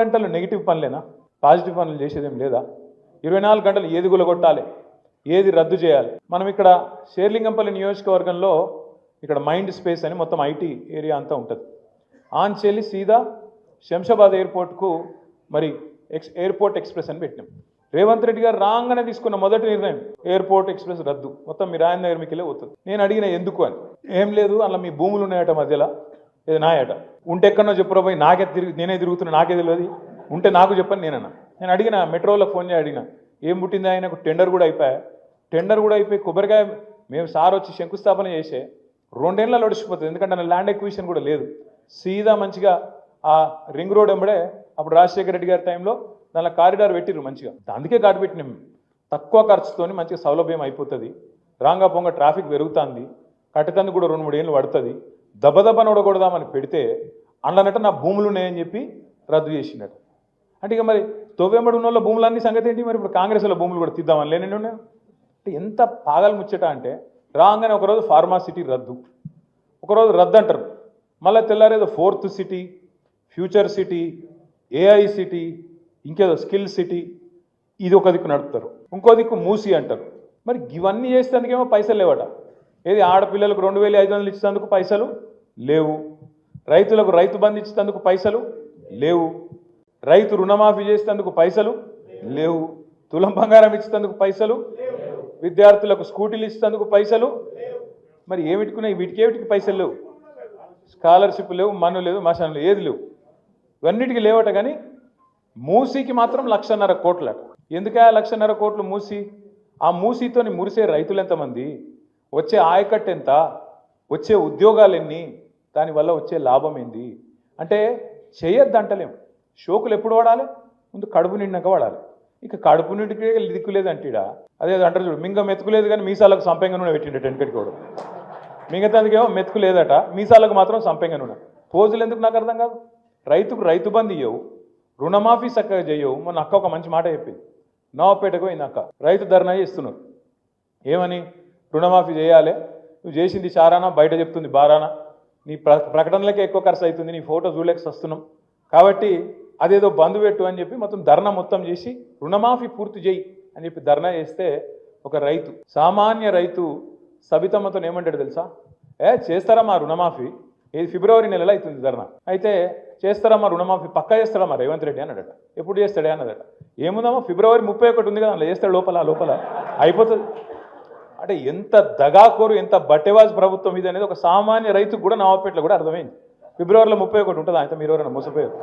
గంటలు negative పనులేనా? Positive పనులు చేసేదేం లేదా? ఇరవై నాలుగు గంటలు ఏది గులగొట్టాలి? ఏది రద్దు చేయాలి? మనం ఇక్కడ షేర్లింగంపల్లి నియోజకవర్గంలో ఇక్కడ మైండ్ స్పేస్ అని మొత్తం ఐటీ ఏరియా అంతా ఉంటుంది. ఆన్చెల్లి సీదా శంషాబాద్ ఎయిర్పోర్ట్కు మరి ఎక్స్ ఎయిర్పోర్ట్ ఎక్స్ప్రెస్ అని పెట్టినాం. రేవంత్ రెడ్డి గారు రాగానే తీసుకున్న మొదటి నిర్ణయం ఎయిర్పోర్ట్ ఎక్స్ప్రెస్ రద్దు. మొత్తం మీరు ఆయన దగ్గర మీకు పోతుంది. నేను అడిగిన ఎందుకు అని. ఏం లేదు అలా మీ భూములు ఉన్నాయట మధ్యలో. ఇది నాయట ఉంటే ఎక్కడో చెప్పురా పోయి నాకే తిరిగి నేనే తిరుగుతున్నా నాకే తెలియదు. ఉంటే నాకు చెప్పని నేనన్నా. నేను అడిగిన మెట్రోలో ఫోన్ చేసి అడిగిన. ఏం పుట్టింది ఆయనకు? టెండర్ కూడా అయిపోయా. టెండర్ కూడా అయిపోయి కొబ్బరికాయ మేము సార్ వచ్చి శంకుస్థాపన చేసే రెండేళ్ళలో ఒడిచిపోతుంది ఎందుకంటే నా ల్యాండ్ ఎక్విజిషన్ కూడా లేదు. సీదా మంచిగా ఆ రింగ్ రోడ్ ఎంబడే అప్పుడు రాజశేఖర రెడ్డి గారి టైంలో దానిలో కారిడార్ పెట్టిర్రు మంచిగా. అందుకే కాటు పెట్టినాం తక్కువ ఖర్చుతోని మంచిగా సౌలభ్యం అయిపోతుంది. రాంగా పొంగ ట్రాఫిక్ పెరుగుతుంది. కట్టతందుకు కూడా రెండు మూడు ఏళ్ళు పడుతుంది. దబదబ నొడగొడదామని పెడితే అండనట నా భూములు ఉన్నాయని చెప్పి రద్దు చేసిండట. అంటే ఇక మరి తొవ్వెంబడి ఉన్న వాళ్ళ భూములన్నీ సంగతి ఏంటి? మరి ఇప్పుడు కాంగ్రెస్లో భూములు కూడా తీద్దామని లేనండి ఉన్నాయి. అంటే ఎంత పాగలు ముచ్చట అంటే రాగానే ఒకరోజు ఫార్మా సిటీ రద్దు. ఒకరోజు రద్దు అంటారు. మళ్ళీ తెల్లారేదో fourth city future city AI city ఇంకేదో స్కిల్ సిటీ ఇది ఒక దిక్కు నడుపుతారు. ఇంకో దిక్కు మూసి అంటారు. మరి ఇవన్నీ చేసేందుకేమో పైసలు లేవట. ఏది ఆడపిల్లలకు రెండు వేల ఐదు వందలు ఇచ్చేందుకు పైసలు? లేవు. రైతులకు రైతు బంధు ఇచ్చేందుకు పైసలు? లేవు. రైతు రుణమాఫీ చేసేందుకు పైసలు? లేవు. తులం బంగారం ఇచ్చేందుకు పైసలు? విద్యార్థులకు స్కూటీలు ఇచ్చేందుకు పైసలు? మరి ఏమిటికున్నాయి వీటికి ఏమిటికి పైసలు లేవు? స్కాలర్షిప్ లేవు మన్ను లేవు మశాన్ ఏది లేవు. ఇవన్నిటికీ లేవట కానీ మూసీకి మాత్రం లక్షన్నర కోట్లట. ఎందుకే ఆ లక్షన్నర కోట్లు మూసి? ఆ మూసీతోని మురిసే రైతులు ఎంతమంది? వచ్చే ఆయకట్టు ఎంత వచ్చే ఉద్యోగాలు ఎన్ని దానివల్ల వచ్చే లాభం ఏంది అంటే చేయొద్దంటలేం. షోకులు ఎప్పుడు వాడాలి? ముందు కడుపు నిండాక వాడాలి. ఇక కడుపు నిండికే దిక్కులేదు అంటీడా? అదే అంటారు చూడు మింగ మెతుకులేదు కానీ మీసాలకు సంపెంగ నూనె పెట్టిండే టెన్కట్ కూడా మిగతాదికేమో మెతుకు లేదట మీసాలకు మాత్రం సంపెంగ నూనె. పోజులు ఎందుకు నాకు అర్థం కాదు? రైతుకు రైతు బంధు ఇవ్వవు రుణమాఫీ చక్కగా చేయవు. మొన్న అక్క ఒక మంచి మాట చెప్పింది. నవాపేటకు పోయింది అక్క. రైతు ధర్నా చేస్తున్నారు. ఏమని? రుణమాఫీ చేయాలి. నువ్వు చేసింది చారానా బయట చెప్తుంది బారానా? నీ ప్ర ప్రకటనలకే ఎక్కువ ఖర్చు అవుతుంది నీ ఫోటో చూడలేక వస్తున్నాం కాబట్టి అదేదో బంధు పెట్టు అని చెప్పి మొత్తం ధర్నా మొత్తం చేసి రుణమాఫీ పూర్తి చేయి అని చెప్పి ధర్నా చేస్తే ఒక రైతు సామాన్య రైతు సబితమ్మతో ఏమంటాడు తెలుసా? ఏ చేస్తారమ్మా రుణమాఫీ. ఇది ఫిబ్రవరి నెలలో అవుతుంది ధర్నా. అయితే చేస్తారమ్మా రుణమాఫీ పక్కా చేస్తాడమ్మా రేవంత్ రెడ్డి అన్నాడట. ఎప్పుడు చేస్తాడే అన్నదట. ఏముందమ్మా ఫిబ్రవరి ముప్పై ఒకటి ఉంది కదా అందులో చేస్తాడు లోపల లోపల. అయిపోతుంది. అంటే ఎంత దగాకోరు ఎంత బట్టెవాజ్ ప్రభుత్వం ఇది అనేది ఒక సామాన్య రైతుకు కూడా నవాపేటలో కూడా అర్థమైంది. ఫిబ్రవరిలో ముప్పై ఒకటి ఉంటుంది? ఆయన మీరు ఎవరైనా మోసపోయారు?